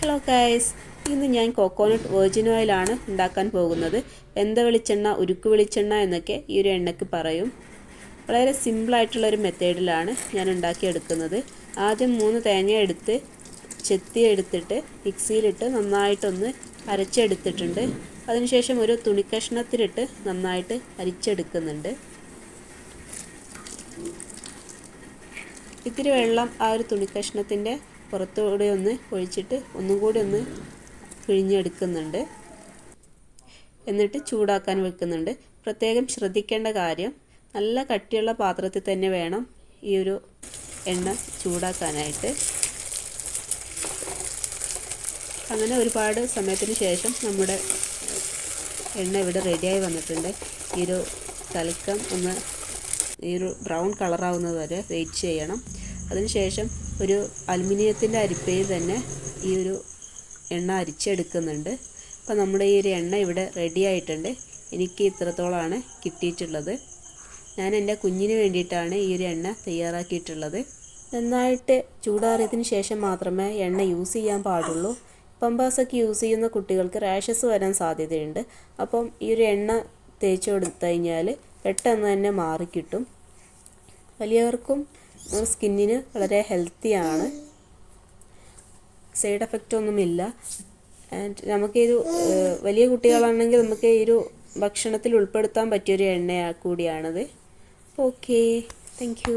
Hello guys ഇന്ന് ഞാൻ coconut virgin ഓയിലാണ് ഉണ്ടാക്കാൻ പോകുന്നത്. വെന്ത വെളിച്ചെണ്ണ? ഉരുക്ക് വെളിച്ചെണ്ണ എന്നൊക്കെ ഈ ഒരു എണ്ണയ്ക്ക് പറയും. വളരെ സിമ്പിളായിട്ടുള്ള ഒരു മെത്തേഡിലാണ് ഞാൻ ഉണ്ടാക്കിയെടുക്കുന്നത്. ആദ്യം മൂന്ന് തേങ്ങ എടുത്ത് ചെത്തി എടുത്തിട്ട് മിക്സിയിലിട്ട് നന്നായിട്ടൊന്ന് അരച്ചെടുത്തിട്ടുണ്ട്. അതിനുശേഷം ഒരു തുണിക്കഷ്ണത്തിലിട്ട് നന്നായിട്ട് അരിച്ചെടുക്കുന്നുണ്ട്. ഇത്തിരി വെള്ളം ആ ഒരു തുണിക്കഷ്ണത്തിന്റെ പുറത്തുകൂടെ ഒന്ന് ഒഴിച്ചിട്ട് ഒന്നും കൂടി ഒന്ന് പിഴിഞ്ഞെടുക്കുന്നുണ്ട്. എന്നിട്ട് ചൂടാക്കാൻ വെക്കുന്നുണ്ട്. പ്രത്യേകം ശ്രദ്ധിക്കേണ്ട കാര്യം നല്ല കട്ടിയുള്ള പാത്രത്തിൽ തന്നെ വേണം ഈ ഒരു എണ്ണ ചൂടാക്കാനായിട്ട്. അങ്ങനെ ഒരുപാട് സമയത്തിന് ശേഷം നമ്മുടെ എണ്ണ ഇവിടെ റെഡിയായി വന്നിട്ടുണ്ട്. ഈ ഒരു തലക്കം ഒന്ന് ഈ ഒരു ബ്രൗൺ കളറാവുന്നത് വരെ വെയിറ്റ് ചെയ്യണം. അതിനുശേഷം ഒരു അലുമിനിയത്തിന്റെ അരിപ്പയിൽ തന്നെ ഈ ഒരു എണ്ണ അരിച്ചെടുക്കുന്നുണ്ട്. അപ്പോൾ നമ്മുടെ ഈ ഒരു എണ്ണ ഇവിടെ റെഡി ആയിട്ടുണ്ട്. എനിക്ക് ഇത്രത്തോളമാണ് കിട്ടിയിട്ടുള്ളത്. ഞാൻ എന്റെ കുഞ്ഞിന് വേണ്ടിയിട്ടാണ് ഈ ഒരു എണ്ണ തയ്യാറാക്കിയിട്ടുള്ളത്. നന്നായിട്ട് ചൂടാറിയതിന് ശേഷം മാത്രമേ എണ്ണ യൂസ് ചെയ്യാൻ പാടുള്ളൂ. പമ്പാസൊക്കെ യൂസ് ചെയ്യുന്ന കുട്ടികൾക്ക് റാഷസ് വരാൻ സാധ്യതയുണ്ട്. അപ്പം ഈ ഒരു എണ്ണ തേച്ച് കൊടുത്തു കഴിഞ്ഞാൽ പെട്ടെന്ന് തന്നെ മാറിക്കിട്ടും. വലിയവർക്കും സ്കിന്നിന് വളരെ ഹെൽത്തിയാണ് സൈഡ് എഫക്റ്റ് ഒന്നുമില്ല. ആൻഡ് നമുക്ക് ഒരു വലിയ കുട്ടികളാണെങ്കിൽ നമുക്ക് ഈ ഒരു ഭക്ഷണത്തിൽ ഉൾപ്പെടുത്താൻ പറ്റിയൊരു എണ്ണ കൂടിയാണത്. Okay thank